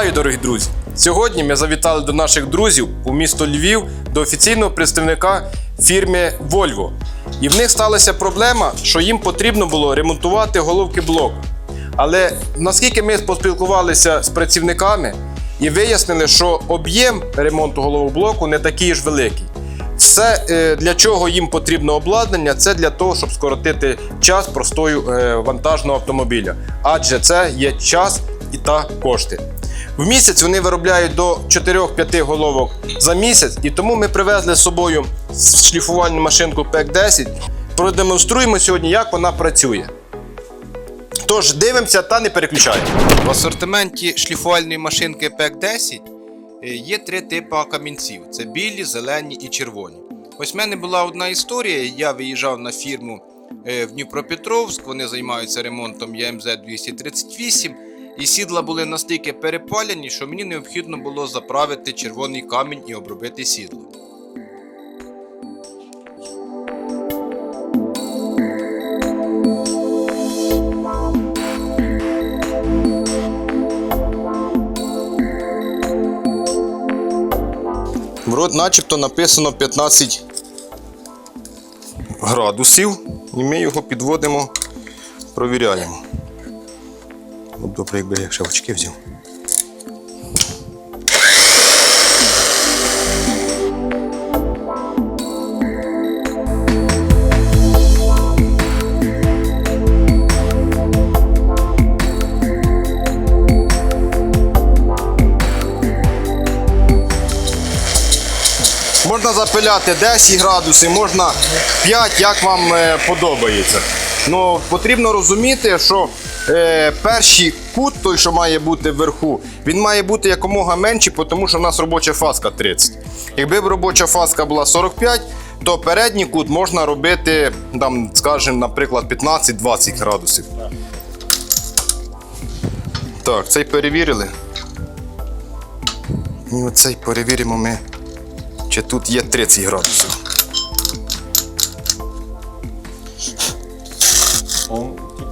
Вітаю, дорогі друзі! Сьогодні ми завітали до наших друзів у місто Львів до офіційного представника фірми Volvo. І в них сталася проблема, що їм потрібно було ремонтувати головки блоку. Але наскільки ми поспілкувалися з працівниками і вияснили, що об'єм ремонту головок блоку не такий ж великий. Все, е, для чого їм потрібно обладнання, це для того, щоб скоротити час простою е, вантажного автомобіля. Адже це є час і та кошти. В місяць вони виробляють до 4-5 головок за місяць, і тому ми привезли з собою шліфувальну машинку PEC 10. Продемонструємо сьогодні, як вона працює. Тож дивимося та не переключаємо. В асортименті шліфувальної машинки PEC 10 е, є три типи камінців: це білі, зелені і червоні. Ось в мене була одна історія. Я виїжджав на фірму е, в Дніпропетровськ. Вони займаються ремонтом ЯМЗ 238. І сідла були настільки перепалені, що мені необхідно було заправити червоний камінь і обробити сідло. Вроде начебто написано 15 градусів, і ми його підводимо, провіряємо. От добре, якби ще очки взяв. Можна запиляти 10 градусів, можна 5, як вам е, подобається. Ну, потрібно розуміти, що е, перший кут, той, що має бути вверху, він має бути якомога менший, тому що в нас робоча фаска 30. Якби б робоча фаска була 45, то передній кут можна робити, там, скажімо, наприклад, 15-20 градусів. Так, цей перевірили. І оцей перевіримо ми, чи тут є 30 градусів.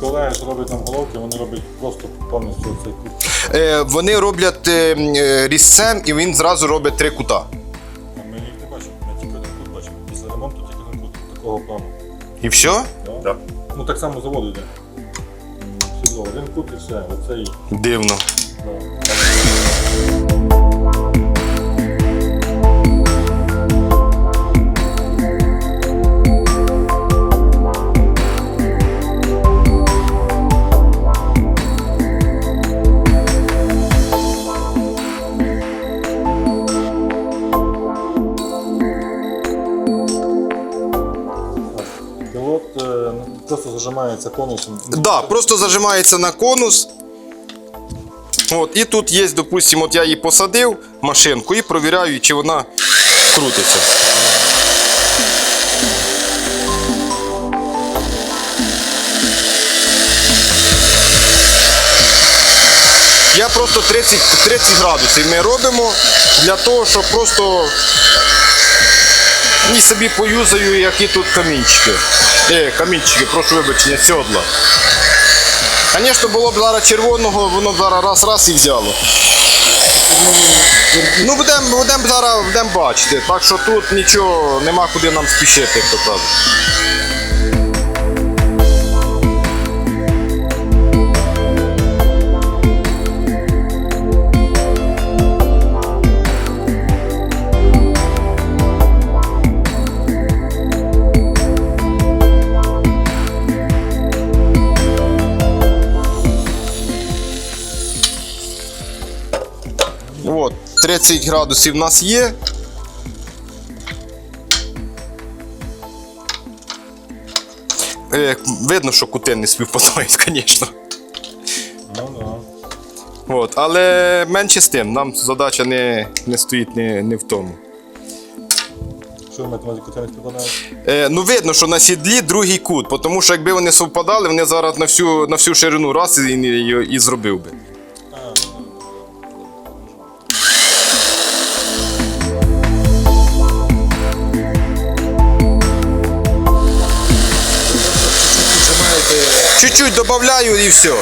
Колеги, що роблять нам головки, вони роблять просто повністю цей кут. Е, вони роблять е, м, е, різцем і він зразу робить три кута. А Ми їх не бачимо, ми тільки один кут бачимо. Після ремонту тільки один кут такого плану. І все? Да? Ну так само заводу йде. Сідло, один кут і все. Оцей. Дивно. Да. Зажимається конусом. Да, просто зажимається на конус. От, і тут є, допустимо, от я її посадив машинку і провіряю, чи вона крутиться. Я просто 30, 30 градусів ми робимо для того, щоб просто і собі поюзаю, які тут камінчики. Е, камінчики, прошу вибачення, сьодла. Звісно, було б зараз червоного, воно б зараз раз-раз і взяло. Ну, будемо будем зараз будем бачити. Так що тут нічого нема куди нам спішити, як то кажуть. 30 градусів у нас є. Е, видно, що кути не співпадають, звісно. Ну. От, але менше з тим, нам задача не, не стоїть не, не в тому. Що ви маєте кути не співпадають? Е, ну, видно, що на сідлі другий кут, тому що якби вони совпадали, вони зараз на всю, на всю ширину раз і, і, і зробив би. Чуть-чуть додаю і все.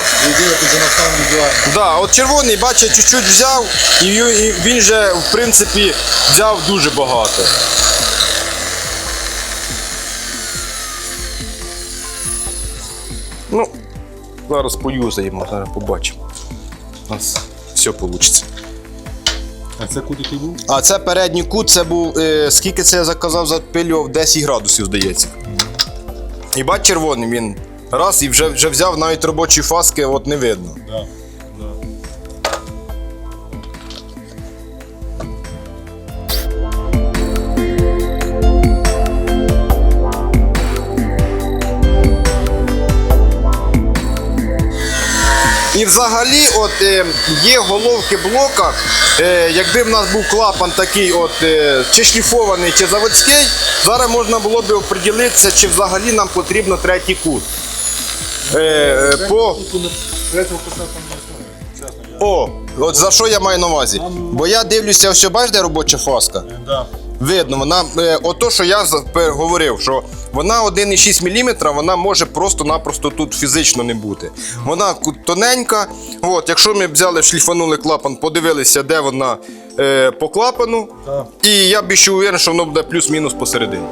Да, от червоний, бачить, чуть-чуть взяв, і він же, в принципі, взяв дуже багато. Ну, зараз поюзаємо, зараз побачимо. У нас все вийде. А це куди ти був? А це передній кут, це був. Е, скільки це я заказав запилював? 10 градусів, здається. І бач червоний він. Раз і вже, вже взяв навіть робочі фаски, от не видно. Да. І взагалі, от е, є головки блока. Е, якби в нас був клапан такий, от е, чи шліфований, чи заводський, зараз можна було б оприділитися, чи взагалі нам потрібно третій кут. Е, е, по, о, от за що я маю на увазі? Бо я дивлюся, все, бачиш, де робоча фаска? Видно, вона е, ото, що я говорив, що вона 1,6 мм, вона може просто-напросто тут фізично не бути. Вона тоненька. От, якщо ми взяли, шліфанули клапан, подивилися, де вона е, по клапану, і я більше уверен, що воно буде плюс-мінус посередині.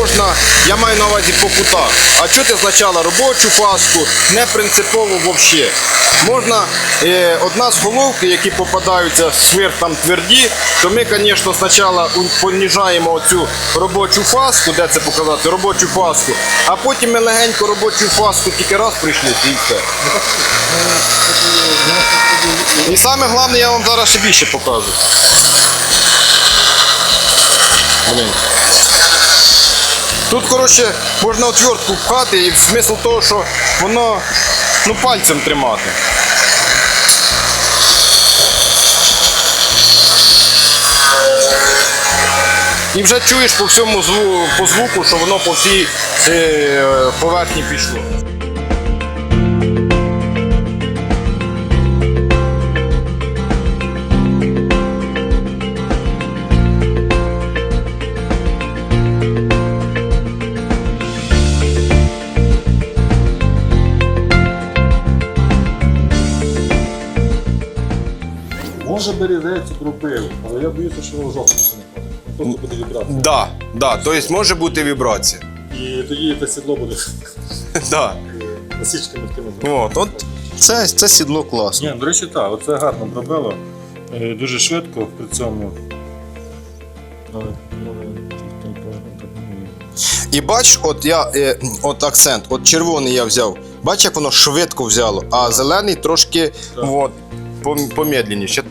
Можна, я маю на увазі по кутах. А чути спочатку робочу фаску, не принципово взагалі. Можна е, одна з головки, які попадаються сверх там тверді, то ми, звісно, спочатку поніжаємо оцю робочу фаску, де це показати, робочу фаску, а потім ми легенько робочу фаску тільки раз прийшли і все. І саме головне, я вам зараз ще більше покажу. Блін. Тут, коротше, можна отвертку пхати, і смисл того, що воно ну, пальцем тримати. І вже чуєш по всьому зву, по звуку, що воно по всій е, поверхні пішло. Може березець кропив, але я боюся, що його жовтим не ходить. Просто буде вібрація. Да, да, тобто може бути вібрація. І тоді це сідло буде Да. насічками такими. От, от це, це сідло класно. Ні, до речі, так, оце гарно пробило. Е, Дуже швидко при цьому. Але, так, ну, І бач, от я е, от акцент, от червоний я взяв. Бач, як воно швидко взяло, а зелений трошки от, пом- помедленніше.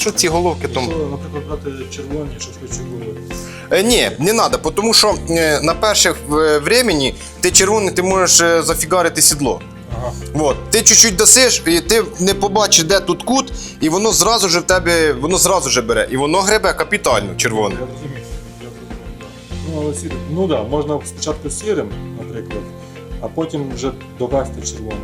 Що ці головки там? Наприклад, брати червоні, щоб. Е, ні, не треба, тому що е, на перших е, времені ти червоний, ти можеш е, зафігарити сідло. Ага. От. Ти чуть-чуть досиш, і ти не побачиш, де тут кут, і воно зразу же в тебе, воно зразу же бере. І воно гребе капітально червоне. Я розумію. Я розумію. Ну, але сірим. Ну так, да, можна спочатку сірим, наприклад, а потім вже довести червоним.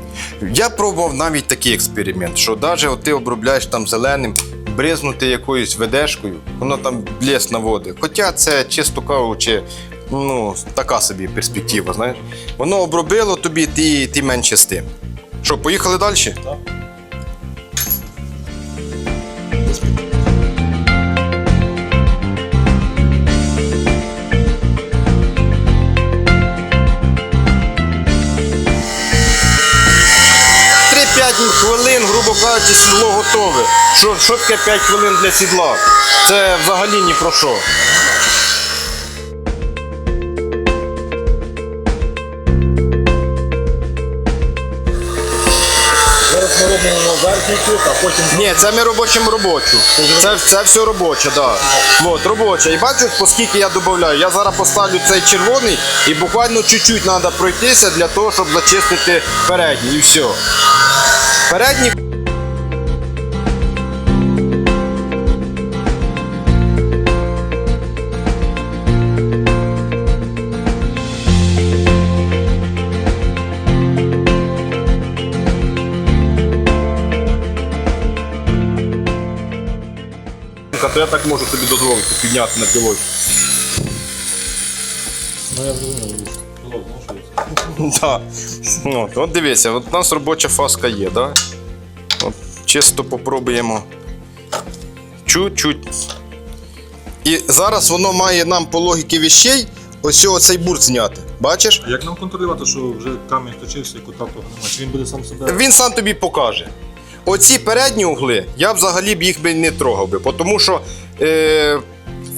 Я пробував навіть такий експеримент, що навіть ти обробляєш там зеленим, бризнути якоюсь ведешкою, воно там блеск наводить. Хоча це чисто кажучи, ну, така собі перспектива, знаєш. Воно обробило тобі, ти, ти менше з тим. Що, поїхали далі? Так? Хвилин, грубо сідло готове. Що, що таке 5 хвилин для сідла? Це взагалі ні про що. Зараз ми робимо верхній кут, а потім Ні, це ми робочим робочу. Це, це все робоче. Да. От, робоче. І бачиш, оскільки я додаю. Я зараз поставлю цей червоний і буквально чуть-чуть треба пройтися для того, щоб зачистити передній. І все. Передній. То я так можу собі дозволити підняти на пілоті. Ну я зрозумів, пілот, ну Так. От, от дивіться, от у нас робоча фаска є, да? От, чисто попробуємо. Чуть-чуть. І зараз воно має нам по логіки віщей ось цей бурт зняти. Бачиш? А як нам контролювати, що вже камінь точився і кута того немає? Чи він буде сам себе? Він сам тобі покаже. Оці передні угли я взагалі б їх би не трогав би, тому що е,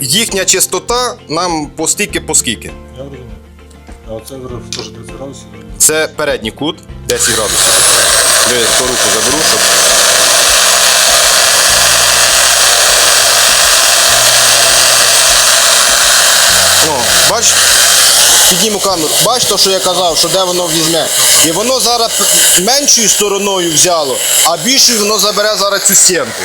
їхня чистота нам по стільки по скільки. Я розумію. А оце теж 30 градусів. Це передній кут 10 градусів. Я ту руку заберу, щоб. О, бач, підніму камеру. Бач то, що я казав, що де воно візьме. І воно зараз меншою стороною взяло, а більшою воно забере зараз цю стінку.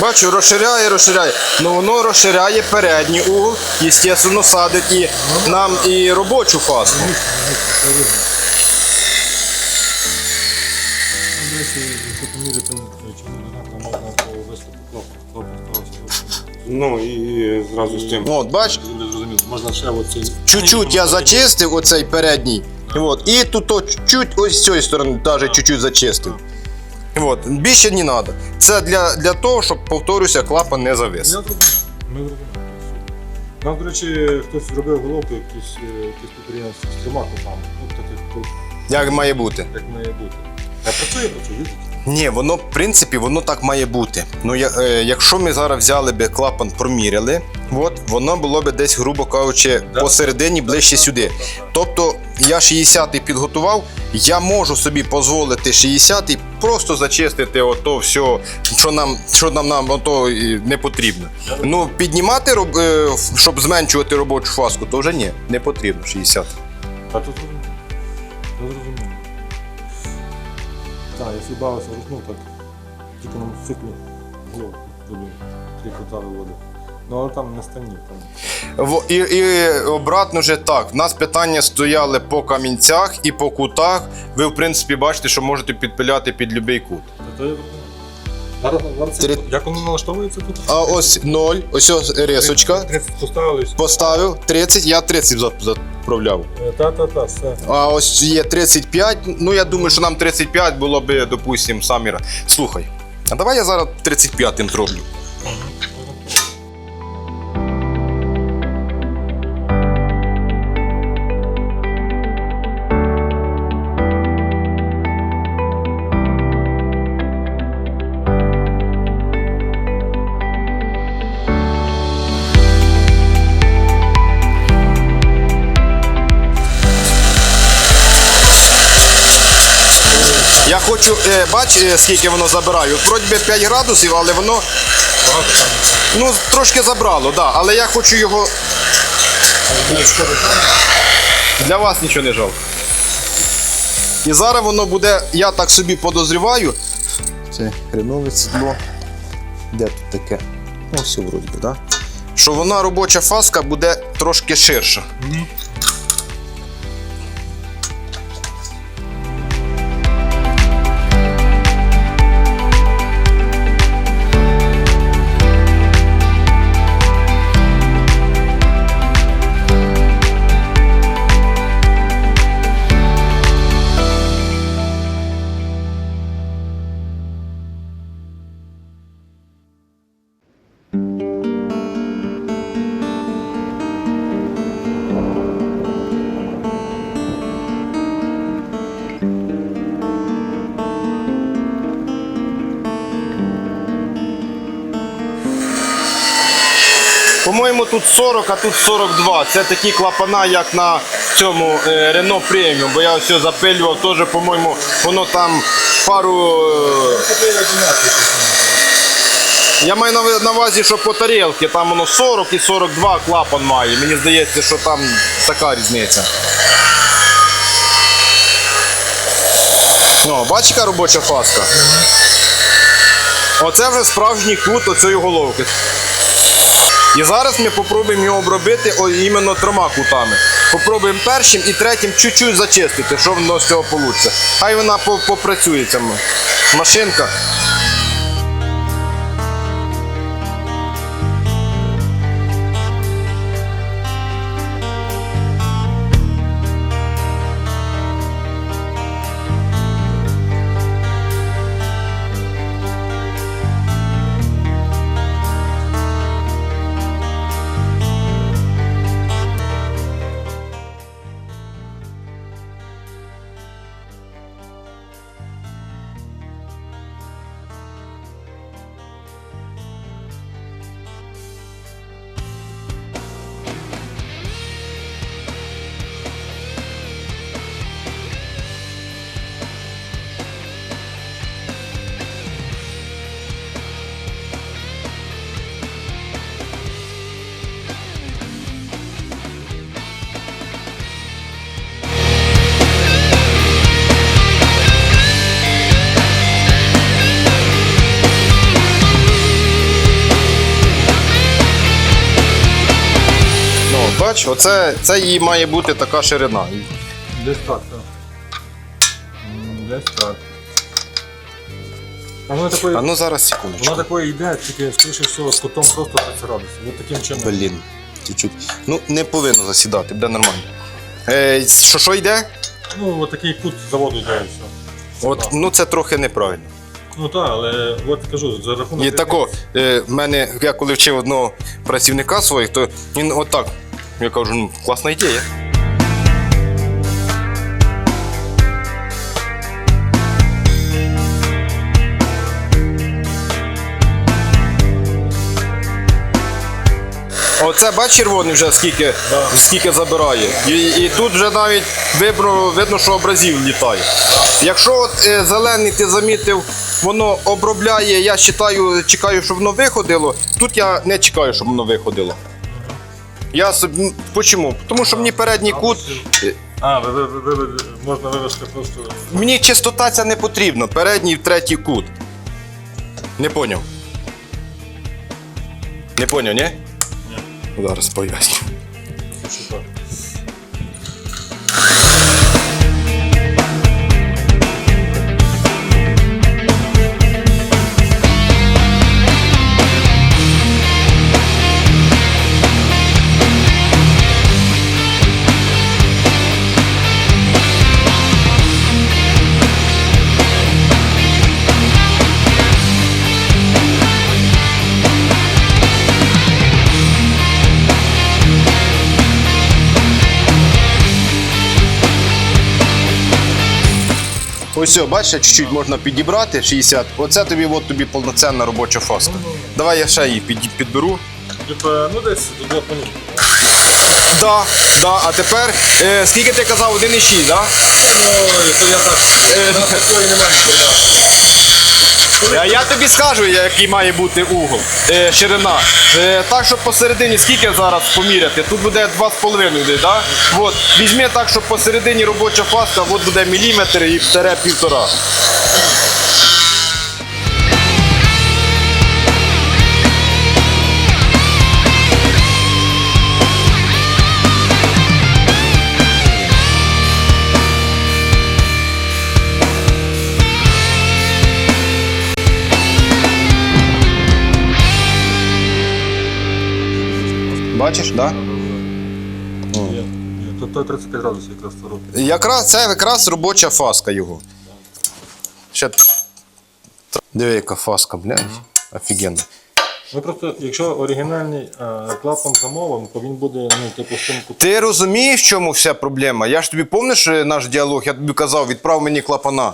Бачу, розширяє, розширяє. Ну воно розширяє передній угол, естественно, садить і нам і робочу фаску. Ну і зразу з тим. От, бач, зрозумів. Можна ще оцей. чуть-чуть я зачистив оцей передній. От, і тут о, чуть-чуть ось з цієї сторони теж чуть-чуть зачистив. От, більше не треба. Це для, для того, щоб, повторюся, клапан не Я завис. зрозумів. Ми зрозуміли. Нам, до речі, хтось зробив головку, якісь, е, якісь підприємство з трьома кутами. Ну, Як має бути? як має бути. А працює, працює? Ні, воно, в принципі, воно так має бути. Ну, я, е, якщо ми зараз взяли би клапан, проміряли, от, воно було б десь, грубо кажучи, Да. посередині ближче сюди. Тобто я 60-й підготував, я можу собі дозволити 60-й просто зачистити ото все, що нам, що нам, нам ото не потрібно. Ну, піднімати, роб- е, щоб зменшувати робочу фаску, то вже ні, не потрібно 60. Та тут зрозуміло. Так, якщо бавився рухнув, так тільки нам в циклі голову зробив. Три кута виводив. Ну але там не стані. Там. В- І, і обратно вже так. У нас питання стояли по камінцях і по кутах. Ви, в принципі, бачите, що можете підпиляти під будь-який кут. Та то. Зараз, зараз це- Три- як воно налаштовується тут? А ось 0, ось ось рисочка. 30 поставили. Поставив 30, я 30 за- заправляв. Та-та-та, все. А ось є 35. Ну я думаю, що нам 35 було би, допустимо, самі. Слухай, а давай я зараз 35-м зроблю. Я хочу, е, бач, е, скільки воно забирає. Вроді би 5 градусів, але воно ну, трошки забрало, да. але я хочу його. Для вас нічого не жалко. І зараз воно буде, я так собі подозріваю. Це хренове сідло. Де тут таке? Ось все вроді би, да? Що вона робоча фаска буде трошки ширша. По-моєму, тут 40, а тут 42. Це такі клапана, як на цьому е, Renault Premium, бо я все запилював, теж, по-моєму, воно там пару. е, Я маю на, увазі, що по тарілці там воно 40 і 42 клапан має. Мені здається, що там така різниця. О, бачиш, яка робоча фаска? Оце вже справжній кут оцієї головки. І зараз ми попробуємо його обробити о, іменно трьома кутами. Попробуємо першим і третім чуть-чуть зачистити, що воно з цього вийде. Хай вона по- попрацює ця м- машинка. Бач, оце це її має бути така ширина. Десь так, так. Десь так. А воно такої, А ну зараз секундочку. воно такої йде, тільки скоріше всього з кутом просто 30 градусів. Ось таким чином. Блін, чуть-чуть. Ну, не повинно засідати, буде нормально. Е, що, що йде? Ну, от такий кут заводу йде і все. От, ну це трохи неправильно. Ну так, але от кажу, за рахунок. І тако, е, в мене, я коли вчив одного працівника своїх, то він отак. Я кажу, ну, класна ідея. Оце бач червоний вже скільки, скільки забирає. І, і тут вже навіть вибро, видно, що образів літає. Якщо от, е, зелений ти замітив, воно обробляє, я читаю, чекаю, щоб воно виходило. Тут я не чекаю, щоб воно виходило. Я собі. Почому? Тому що мені передній кут. е, А, ви, ви, ви, ви, можна вивести просто. Мені чистота ця не потрібна. Передній третій кут. Не поняв. Не поняв, ні? Ні. Зараз поясню. Так. Ось все, бачиш, чуть-чуть можна підібрати 60. Оце тобі, от тобі повноцінна робоча фаска. Давай я ще її під, підберу. Типа, ну десь до двох минут. Да, да. А тепер, е, скільки ти казав, 1,6, да? Ну, то я так. Е, У нас такої немає ніколи. А я тобі скажу, який має бути угол, е, ширина. Е, так, щоб посередині, скільки зараз поміряти? Тут буде 2,5 десь, да? От, візьми так, щоб посередині робоча фаска, от буде міліметр і півтора. Бачиш, так? Да? Ні, то, то 35 градусів якраз це робить. Якраз це якраз робоча фаска його. Ще... Диви, яка фаска, блядь. Офігенно. Ну просто, якщо оригінальний е, клапан замовимо, то він буде, ну, типу, з. Ти розумієш, в чому вся проблема? Я ж тобі пам'ятаєш е, наш діалог, я тобі казав, відправ мені клапана.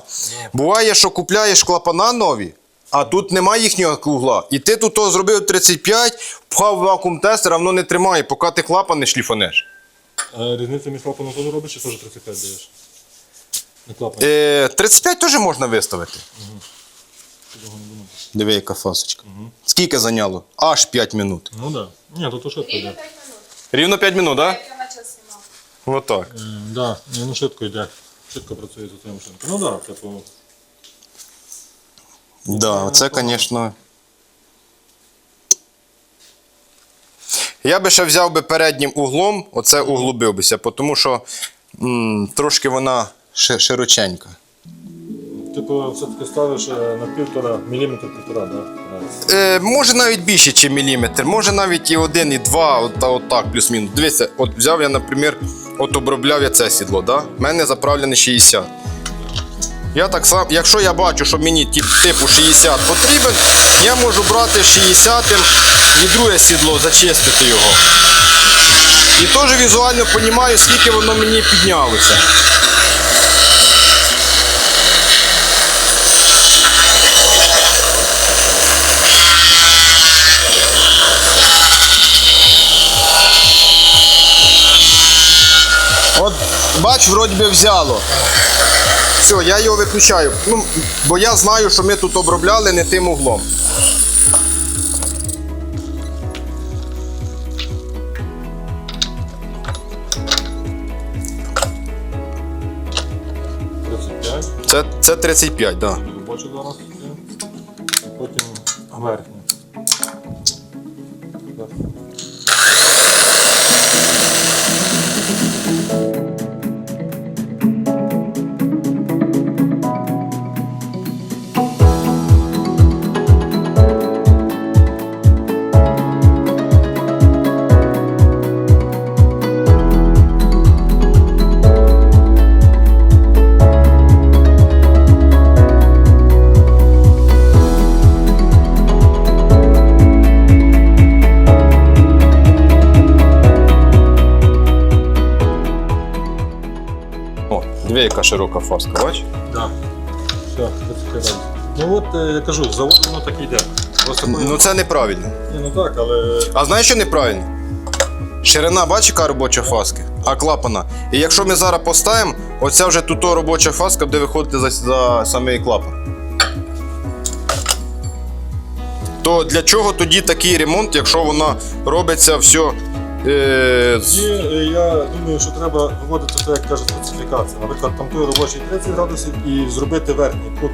Буває, що купляєш клапана нові, а тут немає їхнього угла. І ти тут то зробив 35, впхав вакуум тестер, а воно не тримає, поки ти клапан не шліфанеш. А різниця між клапаном теж робиш, чи теж 35 даєш? Не клапан. Е, 35 теж можна виставити. Диви, яка фасочка. Скільки зайняло? Аж 5 минут. Ну так. Да. Ні, то то швидко йде. Рівно 5 минут, так? Я на час знімав. Да? Вот так. Е, да, ну швидко йде. Швидко працює за цією машинкою. Ну так, да, типу. Да, це, звісно. Я би ще взяв би переднім углом, оце углубив бися, тому що м, трошки вона ши- широченька. Типу, все-таки ставиш е, на півтора міліметр півтора, да? Е, може навіть більше, ніж міліметр, може навіть і один, і два, от, та- от так, плюс-мінус. Дивіться, от взяв я, наприклад, от обробляв я це сідло, да? У мене заправлене 60. Я так сам, якщо я бачу, що мені тип, типу 60 потрібен, я можу брати 60 і друге сідло, зачистити його. І теж візуально розумію, скільки воно мені піднялося. От, бач, вроді би взяло. Все, я його виключаю. Ну, бо я знаю, що ми тут обробляли не тим углом. Це, це 35, так. Да. Широка фаска, бач? Да. Все, 35 Ну от е, я кажу, завод воно так йде. Просто Ну це неправильно. Ні, ну так, але А знаєш, що неправильно? Ширина, бач, яка робоча фаска, а клапана. І якщо ми зараз поставимо, оця вже тут робоча фаска буде виходити за, за самий клапан. То для чого тоді такий ремонт, якщо вона робиться все. Е, Тоді е, я думаю, що треба виводити це, як каже специфікація. Наприклад, там той робочий 30 градусів і зробити верхній кут,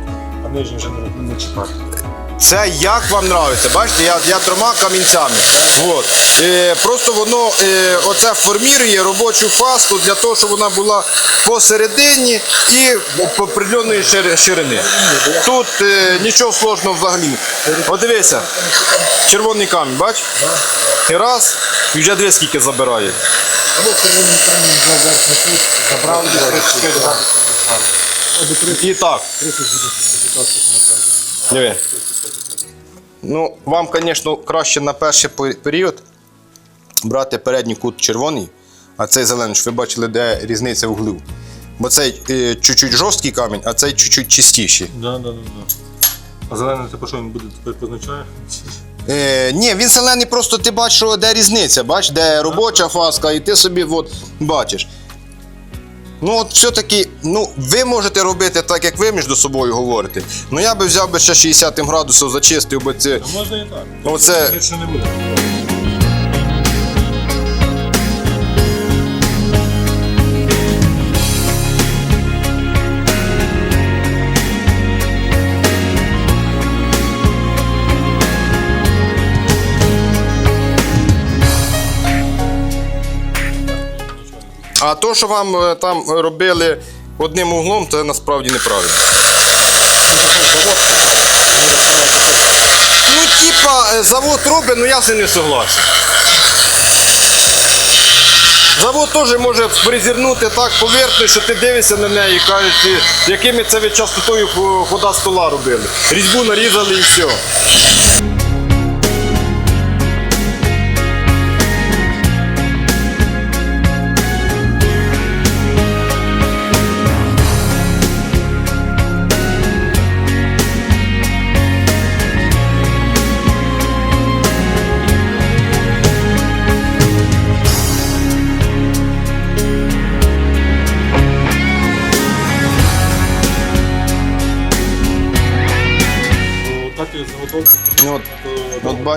а нижній вже не, не чіпати. Це як вам нравиться, бачите, я, я трьома камінцями. От. Е, просто воно е, оце формірує робочу фаску для того, щоб вона була посередині і по определеної ширини. Тут е, нічого сложного взагалі. От дивися, червоний камінь, бач? І раз, і вже дві скільки забирає. Забрав 35 градусів. І так. Диви. Ну, вам, звісно, краще на перший період брати передній кут червоний, а цей зелений, щоб ви бачили, де різниця углів. Бо цей е, чуть-чуть жорсткий камінь, а цей чуть-чуть чистіший. Да, да, да. А зелений типу що він буде тепер позначає? Е, ні, він зелений, просто ти бачиш, де різниця, бач, де робоча фаска, і ти собі от, бачиш. Ну, от все-таки, ну, ви можете робити так, як ви між собою говорите. Ну я би взяв би ще 60 градусів, зачистив би це. Та можна і так. Оце Гірше не буде. А то, що вам е, там робили одним углом, це насправді неправильно. Ну, типа, е, завод робить, ну я цим не согласен. Завод теж може призірнути так поверхню, що ти дивишся на неї і кажеш, якими це ви частотою хода стола робили. Різьбу нарізали і все.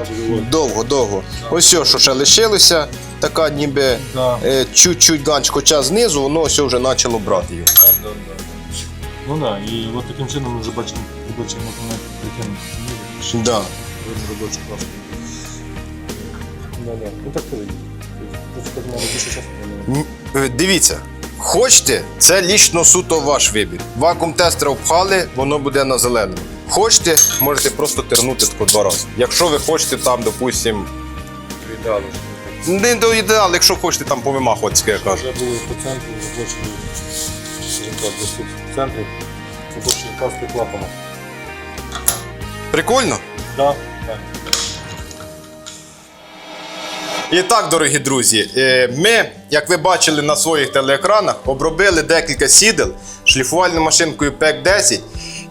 То довго довго, довго. Ось все, що ще лишилося, така ніби Да. е, чуть-чуть ганч, хоча знизу, воно все вже почало брати його. Да, да, да. Ну так, да, і от таким чином ми вже бачимо робочий мотомет притягнути. Да. Видно робочу класку. Да, да. Ну так коли. Просто в мене більше часу. М, е, Дивіться, хочете, це лічно суто ваш вибір. Вакуум тестера впхали, воно буде на зеленому. Хочете, можете просто тернути тако два рази. Якщо ви хочете там, допустим, Ідеально. не до ідеалу, якщо хочете там повимахувати, як я кажу. Вже були по центру, заточені, скажімо десь тут в центрі, заточені каски клапана. Прикольно? Да, так. І так, дорогі друзі, е, ми, як ви бачили на своїх телеекранах, обробили декілька сідел шліфувальною машинкою PEC 10.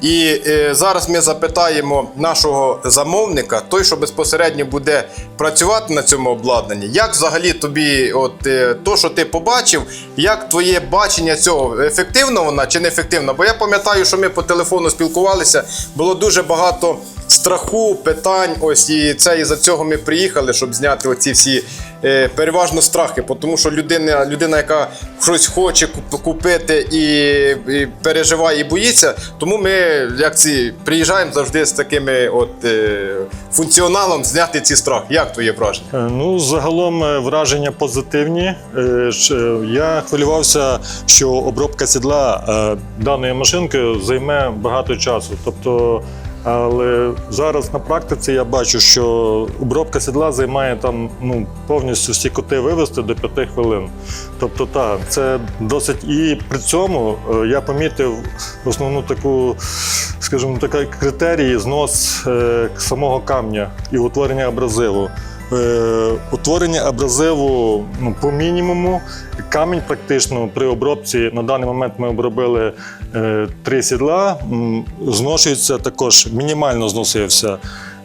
І е, зараз ми запитаємо нашого замовника, той, що безпосередньо буде працювати на цьому обладнанні, як взагалі тобі, от е, то, що ти побачив, як твоє бачення цього ефективно вона чи не ефективна? Бо я пам'ятаю, що ми по телефону спілкувалися, було дуже багато страху, питань. Ось і це і за цього ми приїхали, щоб зняти оці всі е, переважно страхи. Тому що людина, людина, яка щось хоче куп- купити і, і переживає і боїться. Тому ми, як ці, приїжджаємо завжди з такими от е, функціоналом зняти ці страхи. Як твоє враження? Е, Ну, загалом е, враження позитивні. Е, Я хвилювався, що обробка сідла даною машинкою займе багато часу. Тобто, але зараз на практиці я бачу, що обробка сідла займає там ну, повністю всі коти вивести до 5 хвилин. Тобто, так, це досить. І при цьому е, я помітив основну таку, скажімо, така критерії знос е, самого камня і утворення абразиву. Е, утворення абразиву ну, по мінімуму. Камінь практично при обробці на даний момент ми обробили три сідла. Зношується також, мінімально зносився.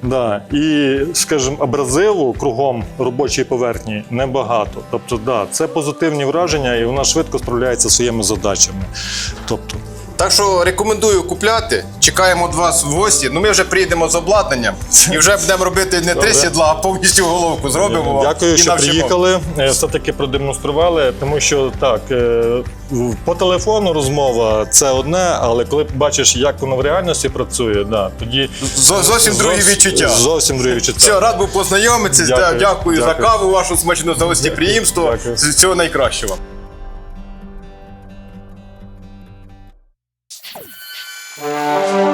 Да. І, скажімо, абразиву кругом робочої поверхні небагато. Тобто, да, це позитивні враження, і вона швидко справляється своїми задачами. Тобто, Так що рекомендую купляти. Чекаємо від вас в гості. Ну ми вже приїдемо з обладнанням і вже будемо робити не три сідла, а повністю головку зробимо. Дякую, і що навчимо. приїхали. е, Все-таки продемонстрували, тому що так, е, по телефону розмова це одне, але коли бачиш, як воно в реальності працює, да, тоді Зо- зовсім другі відчуття. Зовсім другі відчуття. Все, рад був познайомитися. Дякую. Дякую, за каву вашу смачну за гостєприємство. Дякую. Всього найкращого. Música